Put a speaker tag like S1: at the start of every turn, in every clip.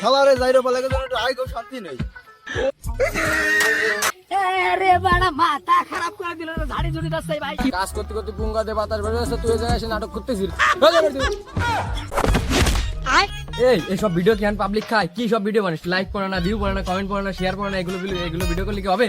S1: খালারে যাইরে বলে গেছে একটু আয় কেউ শান্তি নেই।
S2: আরে বাড়া মাথা খারাপ করে দিল রে ঝাড়ি ঝুড়ি দাস ভাই।
S3: কাজ করতে করতে পুঙ্গা দিয়ে বাতাস বেরো যাচ্ছে তুই জায়গায় এসে নাটক করতেছিস। এই এইসব ভিডিও কি পাবলিক খায়? কি সব ভিডিও বানিস? লাইক করে না ভিউ করে না কমেন্ট করে না শেয়ার করে না এগুলো এগুলো ভিডিও করলে কি হবে?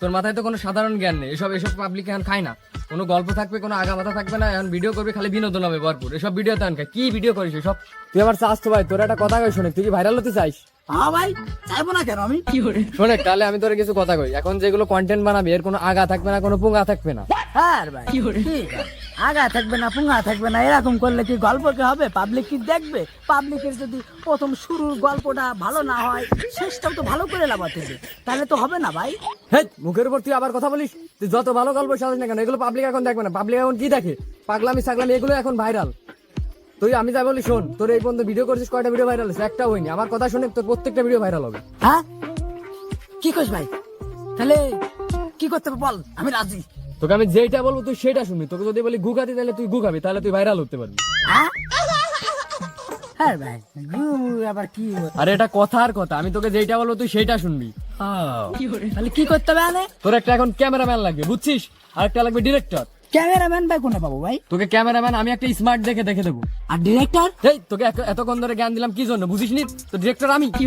S3: তোর মাথায় তো কোনো সাধারণ জ্ঞান নেই এসব এসব পাবলিক এখন খায় না। কোনো গল্প থাকবে কোনো আগা মাথা থাকবে না এখন ভিডিও করবে খালি বিনোদন হবে ভরপুর। এসব ভিডিও তো খায় কি ভিডিও করিস এসব? তুই আমার চাস তো ভাই তোর একটা কথা কই শুনে তুই কি ভাইরাল হতে চাইস
S2: হ্যাঁ ভাই চাইব না কেন আমি? কি করে?
S3: শোনে তাহলে আমি তোর কিছু কথা কই। এখন যেগুলো কন্টেন্ট বানাবি এর কোনো আগা থাকবে না কোনো পুঙ্গা থাকবে না।
S2: হ্যাঁ ভাই কি করে? আগা থাকবে না পুঙ্গা থাকবে না এরকম করলে কি গল্প কি হবে? পাবলিক কি দেখবে? পাবলিকের যদি প্রথম শুরুর গল্পটা ভালো না হয় শেষটাও তো ভালো করে লাগাতে হবে। তাহলে তো হবে না ভাই।
S3: হেই মুখের উপর তুই আবার কথা বলিস? তুই যত ভালো গল্প সাজাস না কেন এগুলো পাবলিক এখন দেখবে না। পাবলিক এখন কি দেখে? পাগলামি সাগলামি এগুলো এখন ভাইরাল তুই আমি যা বলি শোন তোর এই পর্যন্ত ভিডিও করছিস কয়টা ভিডিও ভাইরাল হয়েছে? একটা হয়নি। আমার কথা শুনে তোর প্রত্যেকটা ভিডিও ভাইরাল হবে।
S2: হ্যাঁ? কি কইস ভাই? তাহলে কি করতে হবে বল আমি রাজি।
S3: তোকে আমি যেটা বলব তুই সেটা শুনবি। তোকে যদি বলি গু খাতি তাহলে তুই গু খাবি তাহলে তুই ভাইরাল হতে পারবি।
S2: হ্যাঁ? হ্যাঁ ভাই গু আবার কি
S3: আরে এটা কথার কথা। আমি তোকে যেটা বলব তুই সেটা শুনবি।
S2: তাহলে কি করতে হবে আনে
S3: তোর একটা এখন ক্যামেরাম্যান লাগবে বুঝছিস? আর একটা লাগবে ডিরেক্টর
S2: ক্যামেরাম্যান ভাই কোনে পাবো ভাই?
S3: তোকে ক্যামেরাম্যান আমি একটা স্মার্ট দেখে দেখে দেবো।
S2: আর ডিরেক্টর
S3: এই তোকে এতক্ষণ ধরে জ্ঞান দিলাম কি জন্য বুঝিস নি তো ডিরেক্টর আমি। কি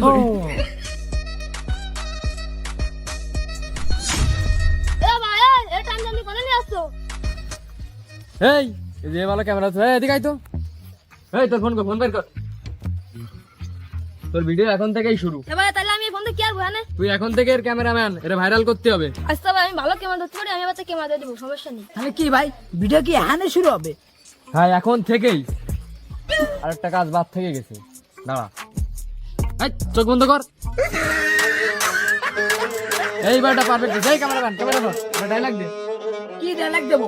S3: এই এই যে ভালো ক্যামেরা আছে। এই আয় তো। এই তোর ফোন কর ফোন বের কর। তোর ভিডিও এখন থেকেই শুরু।
S4: এ ভাই তাহলে ফোন কি আর বুঝানে
S3: তুই এখন থেকে এর ক্যামেরাম্যান এটা ভাইরাল করতে হবে।
S4: আচ্ছা ভাই আমি ভালো ক্যামেরা ধরতে পারি আমি বাচ্চা ক্যামেরা দিয়ে দেবো সমস্যা নেই।
S2: তাহলে কি ভাই ভিডিও কি হ্যানে শুরু হবে?
S3: হ্যাঁ এখন থেকেই। আরেকটা কাজ বাদ থেকে গেছে। দাঁড়া। এই, চোখ বন্ধ কর। এই বারটা পারফেক্ট এই ক্যামেরাম্যান ক্যামেরা ধর। ডায়লগ দে।
S2: কি ডায়লগ দেবো?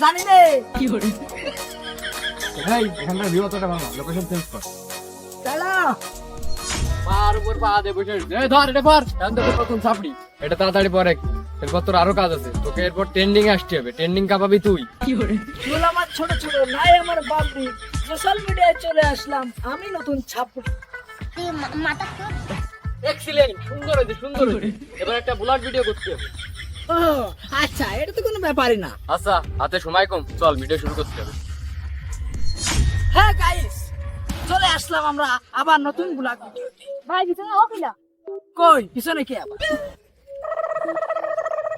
S2: জানি রে কি করে
S3: এই এখানকার ভিউ অতটা ভালো লোকেশন চেঞ্জ কর।
S2: চলো
S3: পার উপর পা দে বসে এই ধর এটা কর এখন তো প্রথম ছাপড়ি। এটা তাড়াতাড়ি পরে এরপর তোর আরও কাজ আছে। তোকে এরপর ট্রেন্ডিং আসতে হবে। ট্রেন্ডিং কাপাবি তুই।
S2: চুল আমার ছোট ছোট নাই আমার বাবরি। সোশ্যাল মিডিয়ায় চলে আসলাম। আমি নতুন ছাপ
S3: এক্সিলেন্ট সুন্দর হয়েছে সুন্দর হয়েছে। এবার একটা ব্লগ ভিডিও করতে হবে।
S2: ও আচ্ছা এটা তো কোনো ব্যাপারই না।
S3: আচ্ছা হাতে সময় কম। চল ভিডিও শুরু করতে হবে।
S2: হ্যাঁ গাইস চলে আসলাম আমরা আবার নতুন ব্লগ
S4: ভাই পিছনে ও কিলা
S2: কই পিছনে কি আবার?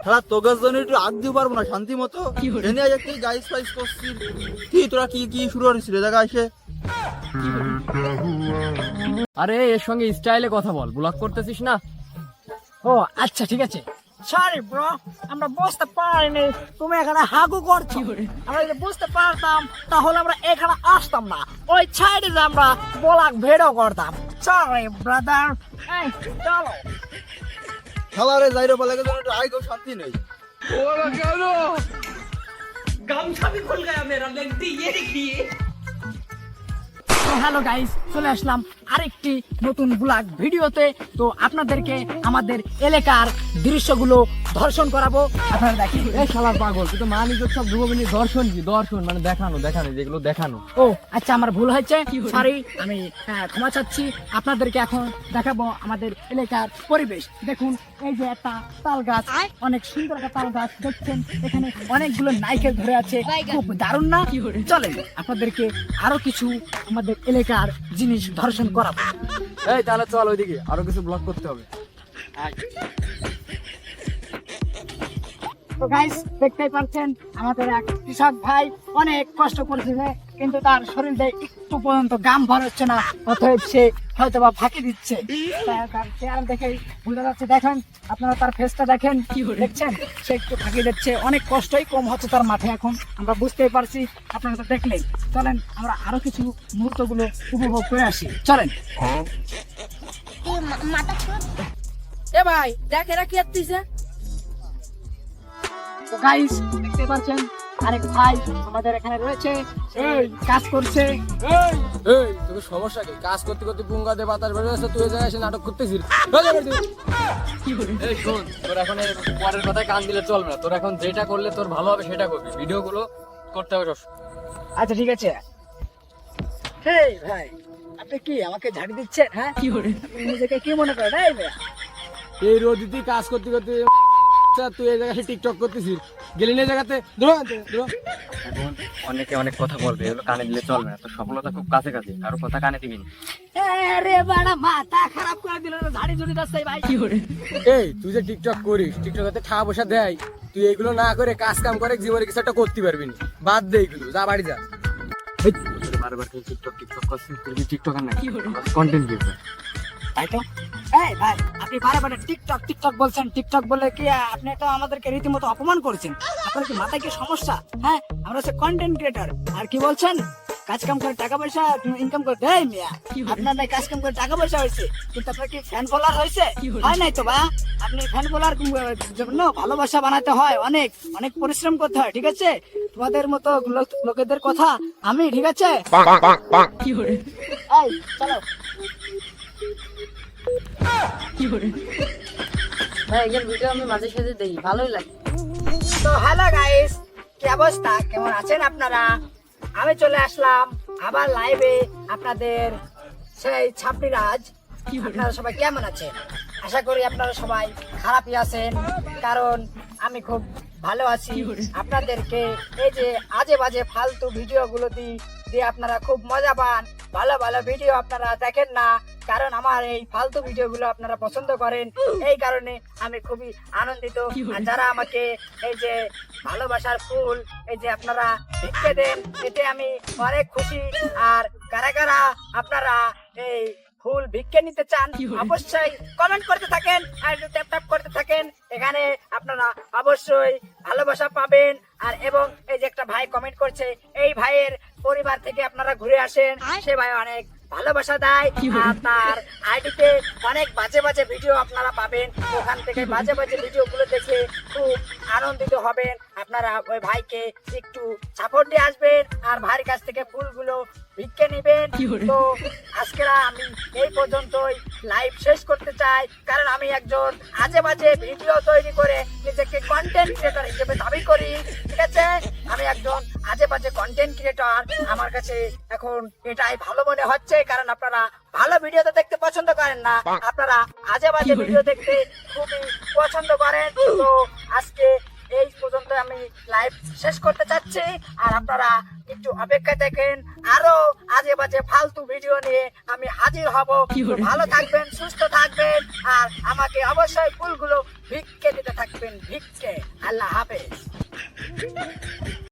S1: খেলা তোদের জন্য একটু আগ দিতে পারব না শান্তি মতো। আজ গাইস ফাইস করছি? কি তোরা কি কি শুরু করেছিল দেখা এসে
S3: আরে এর সঙ্গে স্টাইলে কথা বল ব্লগ করতেছিস না?
S2: ও আচ্ছা ঠিক আছে। সরি ব্রো আমরা বুঝতে পারিনি তুমি এখানে হাগু করছ। আমরা যদি বুঝতে পারতাম তাহলে আমরা এখানে আসতাম না। ওই সাইডে যে আমরা বলাক ভিডিও করতাম। সরি ব্রাদার চলো
S1: খালারে যাইরে বলে গেছে একটু আয় কেউ শান্তি নেই।
S2: হ্যালো গাইস চলে আসলাম আরেকটি নতুন ব্লগ ভিডিওতে। তো আপনাদেরকে আমাদের এলাকার দৃশ্যগুলো দর্শন করাবো। আপনারা দেখেন।
S3: এই শালার পাগল তুই তো মানি সব যুববিনী দর্শন কি? দর্শন মানে দেখানো দেখানো যেগুলো দেখানো।
S2: ও আচ্ছা আমার ভুল হয়েছে। সরি আমি ক্ষমা চাচ্ছি। আপনাদেরকে এখন দেখাবো আমাদের এলাকার পরিবেশ। দেখুন এই যে একটা তাল গাছ। অনেক সুন্দর একটা তাল গাছ দেখছেন। এখানে অনেকগুলো নাইকেল ধরে আছে। খুব দারুণ না? চলেন আপনাদেরকে আরও কিছু আমাদের এলাকার জিনিস দর্শন করাবো।
S3: এই তাহলে চল ওইদিকে। আরও কিছু ব্লগ করতে হবে।
S2: তো গাইস দেখতেই পাচ্ছেন, আমাদের এক কৃষক ভাই অনেক কষ্ট করতেছে কিন্তু তার শরীরে একটু পর্যন্ত গাম ভর হচ্ছে না, অতএব সে হয়তো বা ফাঁকি দিচ্ছে। তার চেয়ার দেখে বুঝতে যাচ্ছে, দেখেন, আপনারা তার ফেসটা দেখেন, কি দেখছেন? সে একটু ফাঁকি দিচ্ছে, অনেক কষ্টই কম হচ্ছে তার মাঠে এখন, আমরা বুঝতেই পারছি, আপনারা তো দেখলেন। চলেন, আমরা আরও কিছু মুহূর্তগুলো উপভোগ করে আসি। চলেন। এ ভাই, দেখ এরা কি তো গাইস দেখতে পাচ্ছেন আরেক ভাই আমাদের এখানে রয়েছে কাজ করছে।
S3: এই। তোকে সমস্যা কি? কাজ করতে করতে দিয়ে বাতাস বেরো যাচ্ছে তুই জায়গায় এসে নাটক করতেছিস। এই শোন তোর এখন পরের কথায় কান দিলে চলবে না। তোর এখন যেটা করলে তোর ভালো হবে সেটা করবি। ভিডিও গুলো করতে হবে
S2: আচ্ছা ঠিক আছে। হেই ভাই আপনি কি আমাকে ঝাড়ি দিচ্ছেন হ্যাঁ? আপনি নিজেকে কি মনে করেন? এই
S3: রোদিতি কাজ করতে করতে তুই এই জায়গায় টিকটক করতেছিস। গেলি না জায়গাতে? ধরো ধরো
S5: এখন অনেকে অনেক কথা বলবে এগুলো কানে দিলে চলবে না। তো সফলতা খুব কাছে কাছে কারও কথা কানে দিবি না।
S2: আরে বাড়া মাথা খারাপ করে দিল রে, ঝাড়ি ঝুড়ি দিচ্ছে ভাই।
S3: এই তুই যে টিকটক করিস টিকটকে টাকা পয়সা দেয়। তুই এগুলো না করে কাজ কাম করে জীবনে কিছু একটা করতে পারবি না। বাদ দে এগুলো যা বাড়ি যা।
S5: বারবার টিকটক টিকটক করছিস তুই টিকটকার না কন্টেন্ট ক্রিয়েটর
S2: তাই তো? এই ভাই আপনি বারে বারে টিকটক টিকটক বলছেন টিকটক বলে কি আপনি তো আমাদেরকে রীতিমতো অপমান করেছেন? আপনার কি মাথায় কি সমস্যা? হ্যাঁ আমরা হচ্ছে কন্টেন্ট ক্রিয়েটর আর কি বলছেন? কাজ কাম করে টাকা পয়সা ইনকাম করে দেয় মিয়া আপনার নাই কাজ কাম করে টাকা পয়সা হয়েছে কিন্তু আপনার কি ফ্যান ফলোয়ার হয়েছে? হয় নাই তো ভাই আপনি ফ্যান ফলোয়ার জন্য ভালোবাসা বানাতে হয় অনেক অনেক পরিশ্রম করতে হয় ঠিক আছে? তোমাদের মতো লোকেদের কথা আমি ঠিক আছে? এই চলো।
S6: এর ভিডিও আমি মাঝে ভালোই লাগে।
S2: তো হ্যালো গাইস অবস্থা? কেমন আছেন আপনারা? আমি চলে আসলাম আবার লাইভে আপনাদের সেই ছাপড়ি রাজ আপনারা সবাই কেমন আছেন? আশা করি আপনারা সবাই খারাপই আছেন, কারণ আমি খুব ভালো আছি। আপনাদেরকে এই যে আজে বাজে ফালতু ভিডিওগুলো দিয়ে আপনারা খুব মজা পান ভালো ভালো ভিডিও আপনারা দেখেন না কারণ আমার এই ফালতু ভিডিওগুলো আপনারা পছন্দ করেন। এই কারণে আমি খুবই আনন্দিত। আর যারা আমাকে এই যে ভালোবাসার ফুল এই যে আপনারা দেখতে দেন এতে আমি অনেক খুশি। আর কারা কারা আপনারা এই ফুল ভিক্ষে নিতে চান অবশ্যই কমেন্ট করতে থাকেন আর ট্যাপ ট্যাপ করতে থাকেন। এখানে আপনারা অবশ্যই ভালোবাসা পাবেন। আর এবং এই যে একটা ভাই কমেন্ট করছে এই ভাইয়ের পরিবার থেকে আপনারা ঘুরে আসেন। সে ভাই অনেক ভালোবাসা দেয় আর তার আইডিতে অনেক বাজে বাজে ভিডিও আপনারা পাবেন। ওখান থেকে বাজে বাজে ভিডিও গুলো দেখে খুব আনন্দিত হবেন। আপনারা ওই ভাইকে একটু সাপোর্ট দিয়ে আসবেন আর ভাইয়ের কাছ থেকে ফুলগুলো ভিক্ষে নেবেন। তো আজকে আমি এই পর্যন্তই লাইভ শেষ করতে চাই। কারণ আমি একজন আজে বাজে ভিডিও তৈরি করে নিজেকে কন্টেন্ট ক্রিয়েটর হিসেবে দাবি করি ঠিক আছে? আমি একজন আজে বাজে কন্টেন্ট ক্রিয়েটর আমার কাছে এখন এটাই ভালো মনে হচ্ছে কারণ আপনারা ভালো ভিডিও তো দেখতে পছন্দ করেন না। আপনারা আজে বাজে ভিডিও দেখতে খুবই পছন্দ করেন। তো আজকে এই পর্যন্ত আমি লাইভ শেষ করতে চাচ্ছি। আর আপনারা একটু অপেক্ষা দেখেন আরও আজে বাজে ফালতু ভিডিও নিয়ে আমি হাজির হব। ভালো থাকবেন সুস্থ থাকবেন আর আমাকে অবশ্যই ফুলগুলো ভিক্ষে দিতে থাকবেন ভিক্ষে। আল্লাহ হাফেজ।